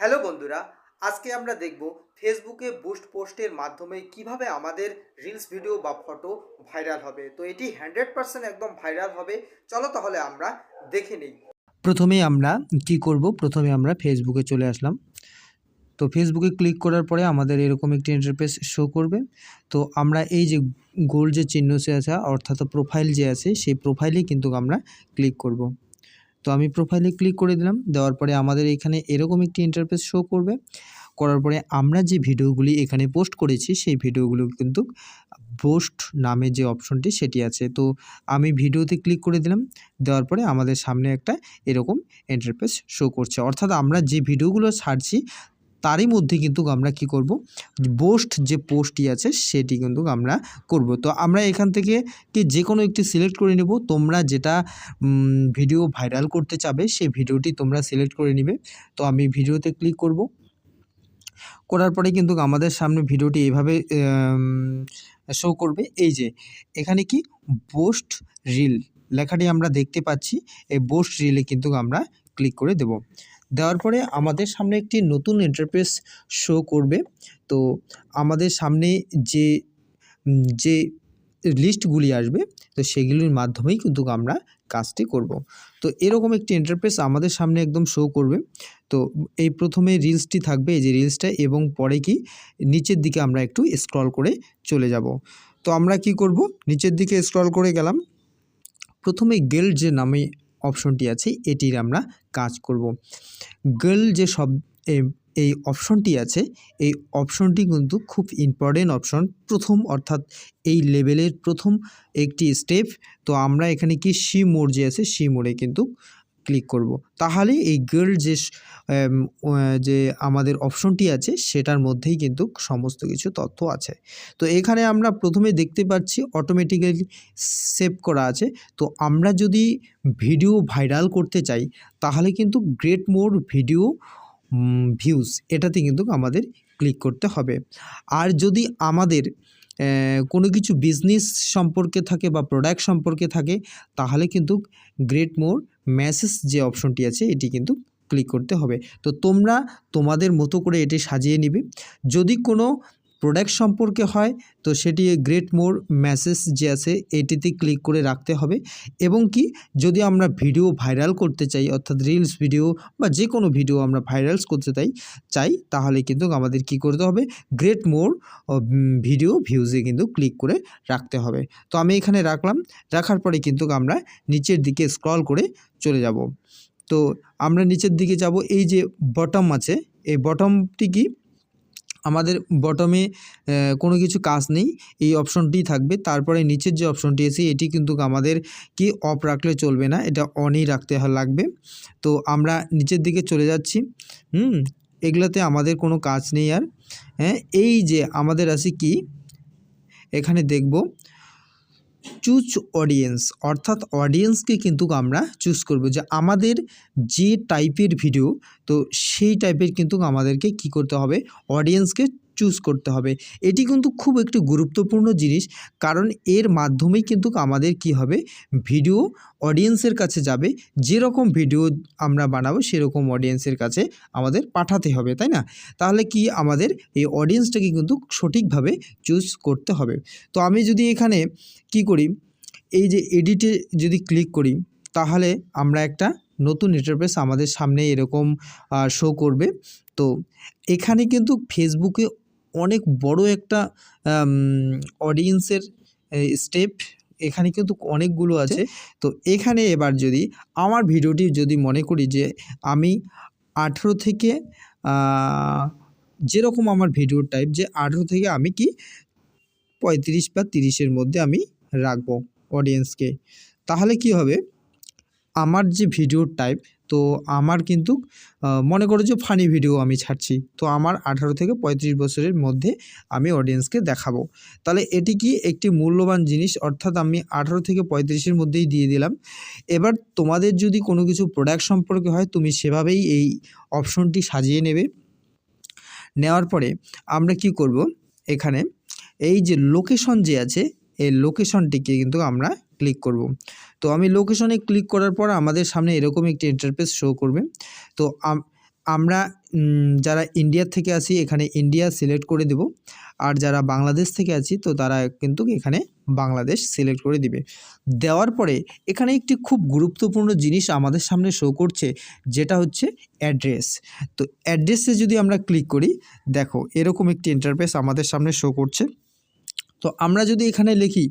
Hello বন্ধুরা, আজকে আমরা দেখব ফেসবুকে বুস্ট পোস্টের মাধ্যমে কীভাবে আমাদের রিলস ভিডিও বা ফটো ভাইরাল হবে। তো এটি হান্ড্রেড পার্সেন্ট একদম ভাইরাল হবে। চলো তাহলে আমরা দেখে নিই। প্রথমে আমরা কি করব? প্রথমে আমরা ফেসবুকে চলে আসলাম। তো ফেসবুকে ক্লিক করার পরে আমাদের এরকম একটি ইন্টারফেস শো করবে। তো আমরা এই যে গোল যে চিহ্ন সে আছে, অর্থাৎ প্রোফাইল যে আছে, সেই প্রোফাইলে কিন্তু আমরা ক্লিক করব। তো আমি প্রোফাইলে ক্লিক করে দিলাম। দেওয়ার পরে আমাদের এখানে এরকম একটি ইন্টারফেস শো করবে। করার পরে আমরা যে ভিডিওগুলি এখানে পোস্ট করেছি, সেই ভিডিওগুলো কিন্তু পোস্ট নামে যে অপশনটি সেটি আছে। তো আমি ভিডিওতে ক্লিক করে দিলাম। দেওয়ার পরে আমাদের সামনে একটা এরকম ইন্টারফেস শো করছে। অর্থাৎ আমরা যে ভিডিওগুলো ছাড়ছি তারই মধ্যে কিন্তু আমরা কি করব? বোস্ট যে পোস্টটি আছে, সেটি কিন্তু আমরা করব। তো আমরা এখান থেকে কি যে কোনো একটি সিলেক্ট করে নেব। তোমরা যেটা ভিডিও ভাইরাল করতে চাবে, সেই ভিডিওটি তোমরা সিলেক্ট করে নিবে। তো আমি ভিডিওতে ক্লিক করব। করার পরে কিন্তু আমাদের সামনে ভিডিওটি এইভাবে শো করবে। এই যে, এখানে কি? বোস্ট রিল লেখাটি আমরা দেখতে পাচ্ছি। এই বোস্ট রিলে কিন্তু আমরা ক্লিক করে দেব। দেওয়ার পরে আমাদের সামনে একটি নতুন ইন্টারফেস শো করবে। তো আমাদের সামনে যে যে লিস্টগুলি আসবে, তো সেগুলির মাধ্যমেই কিন্তু আমরা কাজটি করব। তো এরকম একটি ইন্টারফেস আমাদের সামনে একদম শো করবে। তো এই প্রথমে রিলসটি থাকবে, এই যে রিলসটা এবং পরে কি নিচের দিকে আমরা একটু স্ক্রল করে চলে যাব। তো আমরা কি করব? নিচের দিকে স্ক্রল করে গেলাম। প্রথমে গেল যে নামে অপশনটি আছে, এটির আমরা কাজ করব। গার্ল যে সব এই অপশনটি আছে, এই অপশনটি কিন্তু খুব ইম্পর্টেন্ট অপশন প্রথম অর্থাৎ এই লেভেলের প্রথম একটি স্টেপ তো আমরা এখানে কি সি মোড যে আছে সি মোডে কিন্তু ক্লিক করব। তাহলে এই গার্ল যে যে আমাদের অপশনটি আছে, সেটার মধ্যেই কিন্তু সমস্ত কিছু তথ্য আছে। তো এখানে আমরা প্রথমে দেখতে পাচ্ছি অটোমেটিক্যালি সেভ করা আছে। তো আমরা যদি ভিডিও ভাইরাল করতে চাই, তাহলে কিন্তু গ্রেট মোর ভিডিও ভিউজ এটাতে কিন্তু আমাদের ক্লিক করতে হবে। আর যদি আমাদের কোনো কিছু বিজনেস সম্পর্কে থাকে বা প্রোডাক্ট সম্পর্কে থাকে, তাহলে কিন্তু গ্রেট মোর ম্যাসেজ যে অপশনটি আছে, এটি কিন্তু ক্লিক করতে হবে। তো তোমরা তোমাদের মতো করে এটি সাজিয়ে নিবে। যদি কোনো প্রোডাক্ট সম্পর্কে হয়, তো সেটি গ্রেট মোর মেসেজ যে আছে, এটিতে ক্লিক করে রাখতে হবে। এবং কি, যদি আমরা ভিডিও ভাইরাল করতে চাই, অর্থাৎ রিলস ভিডিও বা যে কোনো ভিডিও আমরা ভাইরালস করতে চাই চাই, তাহলে কিন্তু আমাদের কি করতে হবে? গ্রেট মোর ভিডিও ভিউজে কিন্তু ক্লিক করে রাখতে হবে। তো আমি এখানে রাখলাম, রাখার পরে কিন্তু আমরা নিচের দিকে স্ক্রল করে চলে যাব। তো আমরা নিচের দিকে যাব, এই যে বটম আছে, এই বটমটি কি? আমাদের বটমে কোনো কিছু কাজ নেই, এই অপশনটি থাকবে। তারপরে নিচের যে অপশনটি আছে, এটি কিন্তু আমাদের কি অফ রাখলে চলবে না, এটা অনই রাখতে লাগবে। তো আমরা নিচের দিকে চলে যাচ্ছি। হুম, এগুলাতে আমাদের কোনো কাজ নেই আর। হ্যাঁ এই যে আমাদের আছে কি, এখানে দেখব। চুজ অডিয়েন্স অর্থাৎ অডিয়েন্সকে কিন্তু আমরা চুজ করব। যে আমাদের যে টাইপের ভিডিও তো সেই টাইপের কিন্তু আমাদেরকে কি করতে হবে? অডিয়েন্সকে চুজ করতে হবে। এটি কিন্তু খুব একটি গুরুত্বপূর্ণ জিনিস, কারণ এর মাধ্যমেই কিন্তু আমাদের কি হবে? ভিডিও অডিয়েন্সের কাছে যাবে। যেরকম ভিডিও আমরা বানাবো, সেরকম অডিয়েন্সের কাছে আমাদের পাঠাতে হবে, তাই না? তাহলে কি আমাদের এই অডিয়েন্সটাকে কিন্তু সঠিকভাবে চুজ করতে হবে। তো আমি যদি এখানে কি করি? এই যে এডিটে যদি ক্লিক করি, তাহলে আমরা একটা নতুন ইন্টারফেস আমাদের সামনে এরকম শো করবে। তো এখানে কিন্তু ফেসবুকে অনেক বড় একটা অডিয়েন্সের স্টেপ এখানে কিন্তু অনেকগুলো আছে। তো এখানে এবার যদি আমার ভিডিওটি যদি মনে করি যে আমি আঠেরো থেকে যেরকম আমার ভিডিওর টাইপ যে আঠেরো থেকে আমি কি পঁয়ত্রিশ বা তিরিশের মধ্যে আমি রাখব অডিয়েন্সকে তাহলে কি হবে? আমার যে ভিডিওর টাইপ তো আমার কিন্তু মনে করো যে ফানি ভিডিও আমি ছাড়ছি। তো আমার আঠারো থেকে পঁয়ত্রিশ বছরের মধ্যে আমি অডিয়েন্সকে দেখাবো। তাহলে এটি কি একটি মূল্যবান জিনিস? অর্থাৎ আমি আঠারো থেকে পঁয়ত্রিশের মধ্যেই দিয়ে দিলাম। এবার তোমাদের যদি কোনো কিছু প্রোডাক্ট সম্পর্কে হয়, তুমি সেভাবেই এই অপশনটি সাজিয়ে নেবে। নেওয়ার পরে আমরা কি করব? এখানে এই যে লোকেশন যে আছে, এই লোকেশনটিকে কিন্তু আমরা ক্লিক করব। তো আমি লোকেশনে ক্লিক করার পর আমাদের সামনে এরকম একটি ইন্টারফেস শো করবে। তো আম- আমরা যারা ইন্ডিয়ার থেকে আসি এখানে ইন্ডিয়া সিলেক্ট করে দেব। আর যারা বাংলাদেশ থেকে আছি, তো তারা কিন্তু এখানে বাংলাদেশ সিলেক্ট করে দিবে। দেওয়ার পরে এখানে একটি খুব গুরুত্বপূর্ণ জিনিস আমাদের সামনে শো করছে, যেটা হচ্ছে অ্যাড্রেস তো অ্যাড্রেসে যদি আমরা ক্লিক করি, দেখো, এরকম একটি ইন্টারফেস আমাদের সামনে শো করছে। তো আমরা যদি এখানে লিখি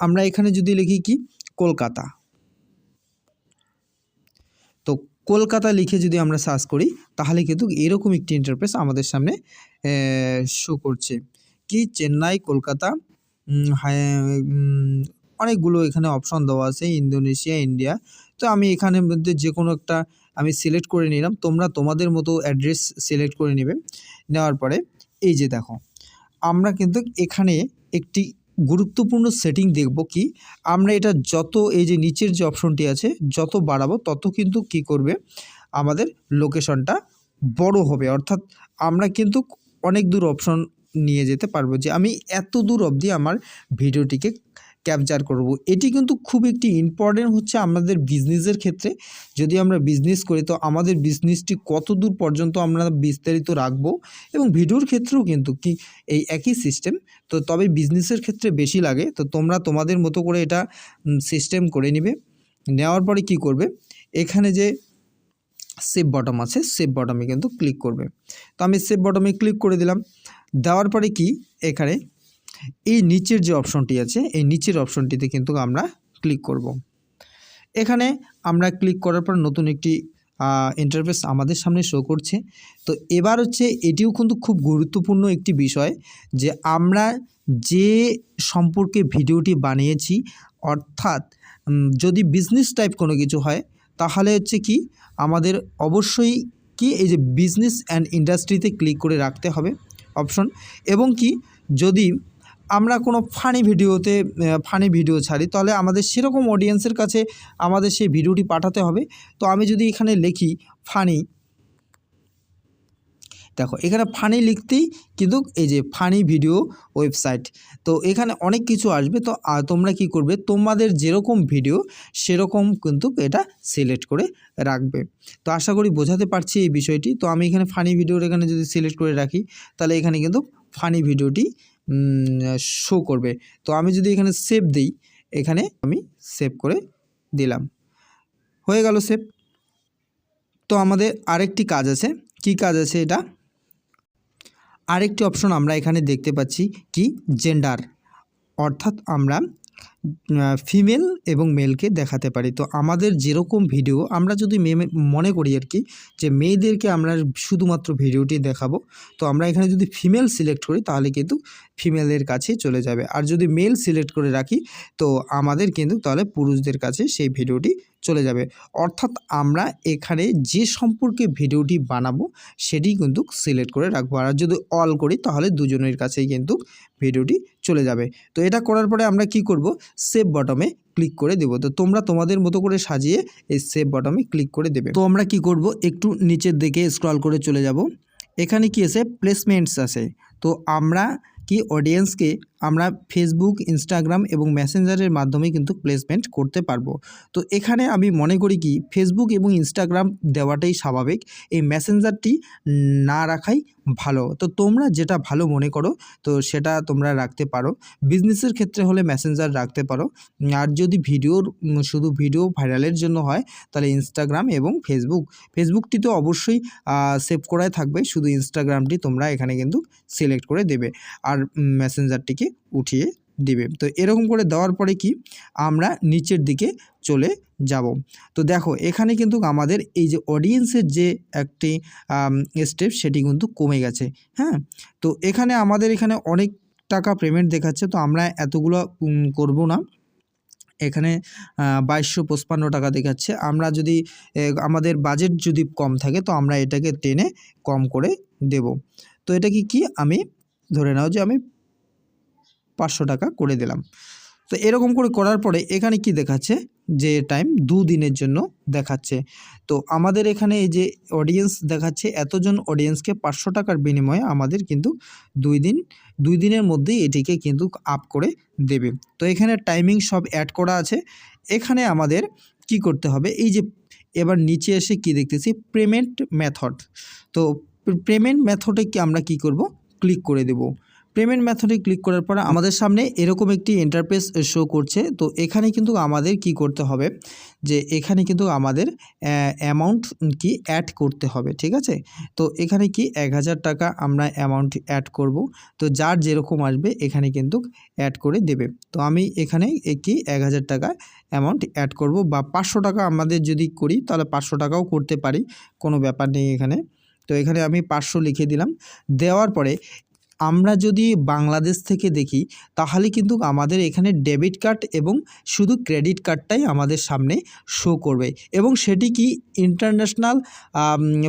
আমরা এখানে যদি লিখি কি? কলকাতা। তো কলকাতা লিখে যদি আমরা সার্চ করি, তাহলে কিন্তু এরকম একটি ইন্টারফেস আমাদের সামনে শো করছে। কি? চেন্নাই, কলকাতা অনেকগুলো এখানে অপশন দেওয়া আছে, ইন্দোনেশিয়া, ইন্ডিয়া। তো আমি এখানের মধ্যে যে কোনো একটা আমি সিলেক্ট করে নিলাম, তোমরা তোমাদের মতো অ্যাড্রেস সিলেক্ট করে নেবে। নেওয়ার পরে, এই যে দেখো, আমরা কিন্তু এখানে একটি গুরুত্বপূর্ণ সেটিং দেখব কি, আমরা এটা যত এই যে নিচের যে অপশনটি আছে, যত বাড়াবো তত কিন্তু কি করবে, আমাদের লোকেশনটা বড় হবে। অর্থাৎ আমরা কিন্তু অনেক দূর অপশন নিয়ে যেতে পারব যে আমি এত দূর অবধি আমার ভিডিওটিকে ক্যাপচার করব। এটি কিন্তু খুব একটি ইম্পর্টেন্ট হচ্ছে আমাদের বিজনেসের ক্ষেত্রে। যদি আমরা বিজনেস করি, তো আমাদের বিজনেসটি কত দূর পর্যন্ত আমরা বিস্তারিত রাখব এবং ভিডিওর ক্ষেত্রেও কিন্তু কি এই একই সিস্টেম তো তবে বিজনেসের ক্ষেত্রে বেশি লাগে। তো তোমরা তোমাদের মতো করে এটা সিস্টেম করে নিবে। নেওয়ার পরে কি করবে? এখানে যে সেভ বটম আছে সেভ বটমে কিন্তু ক্লিক করবে। তো আমি সেভ বটমে ক্লিক করে দিলাম। দেওয়ার পরে কি? এখানে এই নিচের যে অপশনটি আছে, এই নিচের অপশনটিতে কিন্তু আমরা ক্লিক করব। এখানে আমরা ক্লিক করার পর নতুন একটি ইন্টারফেস আমাদের সামনে শো করছে। তো এবার হচ্ছে এটিও কিন্তু খুব গুরুত্বপূর্ণ একটি বিষয় যে আমরা যে সম্পর্কে ভিডিওটি বানিয়েছি, অর্থাৎ যদি বিজনেস টাইপ কোনো কিছু হয়, তাহলে হচ্ছে কি, আমাদের অবশ্যই কি এই যে বিজনেস অ্যান্ড ইন্ডাস্ট্রিতে ক্লিক করে রাখতে হবে অপশন এবং কি, যদি আমরা কোনো ফানি ভিডিওতে ফানি ভিডিও ছাড়ি, তাহলে আমাদের সেরকম অডিয়েন্সের কাছে আমাদের সেই ভিডিওটি পাঠাতে হবে। তো আমি যদি এখানে লিখি ফানি দেখো এখানে ফানি লিখতেই কিন্তু এই যে ফানি ভিডিও ওয়েবসাইট তো এখানে অনেক কিছু আসবে। তো তোমরা কি করবে? তোমাদের যেরকম ভিডিও সেরকম কিন্তু এটা সিলেক্ট করে রাখবে। তো আশা করি বোঝাতে পারছি এই বিষয়টি। তো আমি এখানে ফানি ভিডিওর এখানে যদি সিলেক্ট করে রাখি, তাহলে এখানে কিন্তু ফানি ভিডিওটি শো করবে। তো আমি যদি এখানে সেভ দিই, এখানে আমি সেভ করে দিলাম। হয়ে গেল সেভ তো আমাদের আরেকটি কাজ আছে। কি কাজ আছে এটা? আরেকটি অপশন আমরা এখানে দেখতে পাচ্ছি কি? জেন্ডার অর্থাৎ আমরা ফিমেল এবং মেলকে দেখাতে পারি। তো আমাদের যেরকম ভিডিও আমরা যদি মনে করি আর কি, যে মেয়েদেরকে আমরা শুধুমাত্র ভিডিওটি দেখাবো, তো আমরা এখানে যদি ফিমেল সিলেক্ট করি, তাহলে কিন্তু ফিমেলের কাছে চলে যাবে। আর যদি মেল সিলেক্ট করে রাখি, তো আমাদের কিন্তু তাহলে পুরুষদের কাছে সেই ভিডিওটি চলে যাবে। অর্থাৎ আমরা এখানে যে সম্পর্কে ভিডিওটি বানাবো, সেটি কিন্তু সিলেক্ট করে রাখব। আর যদি অল করি, তাহলে দুজনের কাছেই কিন্তু ভিডিওটি চলে যাবে। তো এটা করার পরে আমরা কি করব সেভ বটমে ক্লিক করে দেবো। তো তোমরা তোমাদের মতো করে সাজিয়ে এই সেভ বটমে ক্লিক করে দেবে। তো আমরা কি করব? একটু নিচের দিকে স্ক্রল করে চলে যাব। এখানে কি আছে? প্লেসমেন্টস আছে। তো আমরা কি অডিয়েন্সকে আমরা ফেসবুক ইনস্টাগ্রাম এবং মেসেঞ্জারের মাধ্যমে কিন্তু প্লেসমেন্ট করতে পারব। তো এখানে আমি মনে করি কি? ফেসবুক এবং ইনস্টাগ্রাম দেওয়াটাই স্বাভাবিক। এই মেসেঞ্জারটি না রাখাই ভালো। তো তোমরা যেটা ভালো মনে করো, তো সেটা তোমরা রাখতে পারো। বিজনেসের ক্ষেত্রে হলে মেসেঞ্জার রাখতে পারো। আর যদি ভিডিওর শুধু ভিডিও ভাইরালের জন্য হয়, তাহলে ইনস্টাগ্রাম এবং ফেসবুক ফেসবুকটি তো অবশ্যই সেভ করাই থাকবে। শুধু ইনস্টাগ্রামটি তোমরা এখানে কিন্তু সিলেক্ট করে দেবে। আর মেসেঞ্জারটিকে উঠিয়ে দিবে। তো এরকম করে দেওয়ার পরে কি? আমরা নিচের দিকে চলে যাব। তো দেখো, এখানে কিন্তু আমাদের এই যে অডিয়েন্সের যে একটি স্টেপ সেটি কিন্তু কমে গেছে হ্যাঁ? তো এখানে আমাদের এখানে অনেক টাকা পেমেন্ট দেখাচ্ছে, তো আমরা এতগুলো করব না। এখানে বাইশশো পঁচপান্ন টাকা দেখাচ্ছে। আমরা যদি আমাদের বাজেট যদি কম থাকে, তো আমরা এটাকে টেনে কম করে দেব। তো এটা কি কি? আমি ধরে নাও যে আমি পাঁচশো টাকা করে দিলাম। তো এরকম করে করার পরে এখানে কি দেখাচ্ছে? যে টাইম দুদিনের জন্য দেখাচ্ছে। তো আমাদের এখানে এই যে অডিয়েন্স দেখাচ্ছে, এতজন অডিয়েন্সকে পাঁচশো টাকার বিনিময়ে আমাদের কিন্তু দুই দিন, দুই দিনের মধ্যেই এটিকে কিন্তু আপ করে দেবে। তো এখানে টাইমিং সব অ্যাড করা আছে। এখানে আমাদের কি করতে হবে? এই যে এবার নিচে এসে কি দেখতেছি? পেমেন্ট মেথড তো পেমেন্ট মেথডে কি আমরা কি করব? ক্লিক করে দেব। পেমেন্ট মেথডে ক্লিক করার পর আমাদের সামনে এরকম একটি ইন্টারফেস শো করছে। তো এখানে কিন্তু আমাদের কি করতে হবে? যে এখানে কিন্তু আমাদের অ্যামাউন্ট কি অ্যাড করতে হবে, ঠিক আছে? তো এখানে কি এক হাজার টাকা আমরা অ্যামাউন্ট অ্যাড করব। তো যার যেরকম আসবে এখানে কিন্তু অ্যাড করে দেবে। তো আমি এখানে কি এক হাজার টাকা অ্যামাউন্ট অ্যাড করব বা পাঁচশো টাকা আমাদের যদি করি তাহলে পাঁচশো টাকাও করতে পারি, কোনো ব্যাপার নেই এখানে। তো এখানে আমি পাঁচশো লিখে দিলাম। দেওয়ার পরে আমরা যদি বাংলাদেশ থেকে দেখি, তাহলে কিন্তু আমাদের এখানে ডেবিট কার্ড এবং শুধু ক্রেডিট কার্ডটাই আমাদের সামনে শো করবে। এবং সেটি কি ইন্টারন্যাশনাল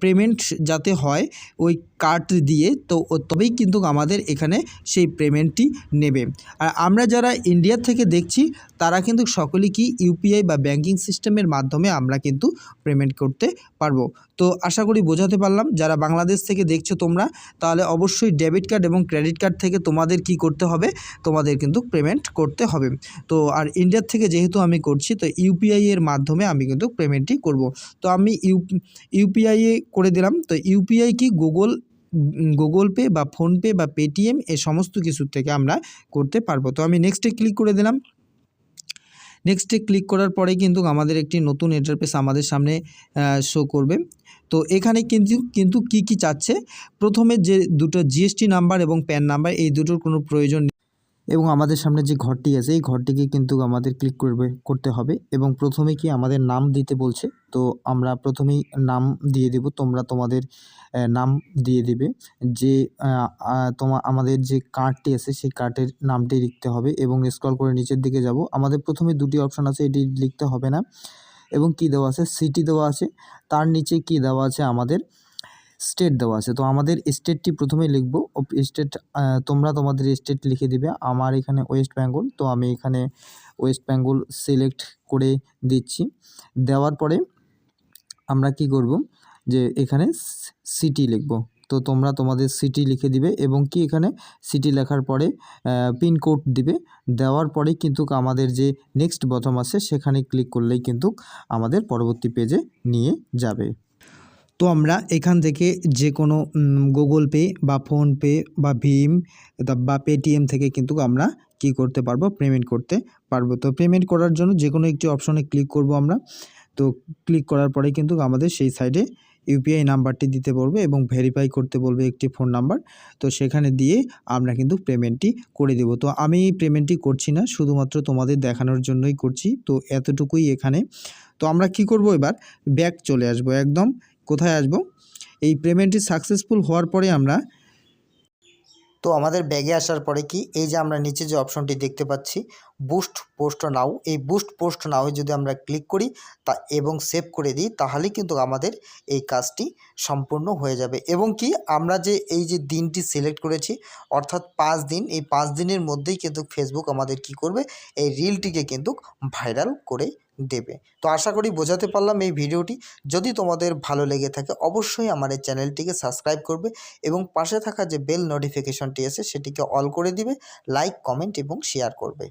পেমেন্ট যাতে হয়, ওই কার্ড দিয়ে, তো তবেই কিন্তু আমাদের এখানে সেই পেমেন্টটি নেবে। আর আমরা যারা ইন্ডিয়া থেকে দেখছি, তারা কিন্তু সকলেই কি ইউপিআই বা ব্যাংকিং সিস্টেমের মাধ্যমে আমরা কিন্তু পেমেন্ট করতে পারব। তো আশা করি বোঝাতে পারলাম। যারা বাংলাদেশ থেকে দেখছ তোমরা, তাহলে অবশ্যই ডেবিট কার্ড এবং ক্রেডিট কার্ড থেকে তোমাদের কি করতে হবে, তোমাদের কিন্তু পেমেন্ট করতে হবে। তো আর ইন্ডিয়ার থেকে যেহেতু আমি করছি, তো ইউপিআই এর মাধ্যমে আমি কিন্তু পেমেন্টটি করব। তো আমি ইউ ইউপিআই করে দিলাম। তো ইউপিআই কি গুগল গুগল পে বা ফোনপে বা পেটিএম এ সমস্ত কিছুর থেকে আমরা করতে পারব। তো আমি নেক্সটে ক্লিক করে দিলাম। নেক্সটে ক্লিক করার পরে কিন্তু আমাদের একটি নতুন ইন্টারফেস আমাদের সামনে শো করবে। তো এখানে কিন্তু কিন্তু কি কি চাচ্ছে? প্রথমে যে দুটো জিএসটি নাম্বার এবং প্যান নাম্বার এই দুটোর কোনো প্রয়োজন এবং আমাদের সামনে যে ঘরটি আছে, এই ঘরটিকে কিন্তু আমাদের ক্লিক করবে, করতে হবে এবং প্রথমে কি আমাদের নাম দিতে বলছে, তো আমরা প্রথমেই নাম দিয়ে দেব, তোমরা তোমাদের নাম দিয়ে দেবে যে তোমা, আমাদের যে কার্ডটি আছে, সেই কার্ডের নামটি লিখতে হবে এবং স্ক্রল করে নিচের দিকে যাব। আমাদের প্রথমে দুটি অপশান আছে, এটি লিখতে হবে না এবং কি দেওয়া আছে সিটি দেওয়া আছে, তার নিচে কি দেওয়া আছে আমাদের স্টেট দেওয়া আছে। তো আমাদের স্টেটটি প্রথমে লিখব। স্টেট তোমরা তোমাদের স্টেট লিখে দিবে। আমার এখানে ওয়েস্ট বেঙ্গল তো আমি এখানে ওয়েস্ট বেঙ্গল সিলেক্ট করে দিচ্ছি। দেওয়ার পরে আমরা কি করব? যে এখানে সিটি লিখব। তো তোমরা তোমাদের সিটি লিখে দিবে এবং কি এখানে সিটি লেখার পরে পিনকোড দিবে। দেওয়ার পরে কিন্তু আমাদের যে নেক্সট বটম আছে, সেখানে ক্লিক করলেই কিন্তু আমাদের পরবর্তী পেজে নিয়ে যাবে। তো আমরা এখান থেকে যে কোনো গুগল পে বা ফোনপে বা ভীম বা পেটিএম থেকে কিন্তু আমরা কি করতে পারব? পেমেন্ট করতে পারব। তো পেমেন্ট করার জন্য যে কোনো একটি অপশনে ক্লিক করব আমরা। তো ক্লিক করার পরে কিন্তু আমাদের সেই সাইডে ইউপিআই নাম্বারটি দিতে বলবে এবং ভেরিফাই করতে বলবে একটি ফোন নাম্বার তো সেখানে দিয়ে আমরা কিন্তু পেমেন্টটি করে দেব। তো আমি পেমেন্টটি করছি না, শুধুমাত্র তোমাদের দেখানোর জন্যই করছি। তো এতটুকুই এখানে। তো আমরা কি করব এবার? ব্যাক চলে আসব একদম। কোথায় আসব? এই পেমেন্টটি সাকসেসফুল হওয়ার পরে আমরা তো আমাদের ব্যাগে আসার পরে কি? এই যে আমরা নিচে যে অপশনটি দেখতে পাচ্ছি বুস্ট পোস্ট নাও এই বুস্ট পোস্ট নাও যদি আমরা ক্লিক করি, তা এবং সেভ করে দিই, তাহলেই কিন্তু আমাদের এই কাজটি সম্পূর্ণ হয়ে যাবে। এবং কি, আমরা যে এই যে দিনটি সিলেক্ট করেছি, অর্থাৎ পাঁচ দিন, এই পাঁচ দিনের মধ্যেই কিন্তু ফেসবুক আমাদের কি করবে, এই রিলটিকে কিন্তু ভাইরাল করে দেবে। তো আশা করি বোঝাতে পারলাম এই ভিডিওটি। যদি তোমাদের ভালো লেগে থাকে, অবশ্যই আমার এই চ্যানেলটিকে সাবস্ক্রাইব করবে এবং পাশে থাকা যে বেল নোটিফিকেশনটি আছে, সেটিকে অল করে দিবে লাইক কমেন্ট এবং শেয়ার করবে।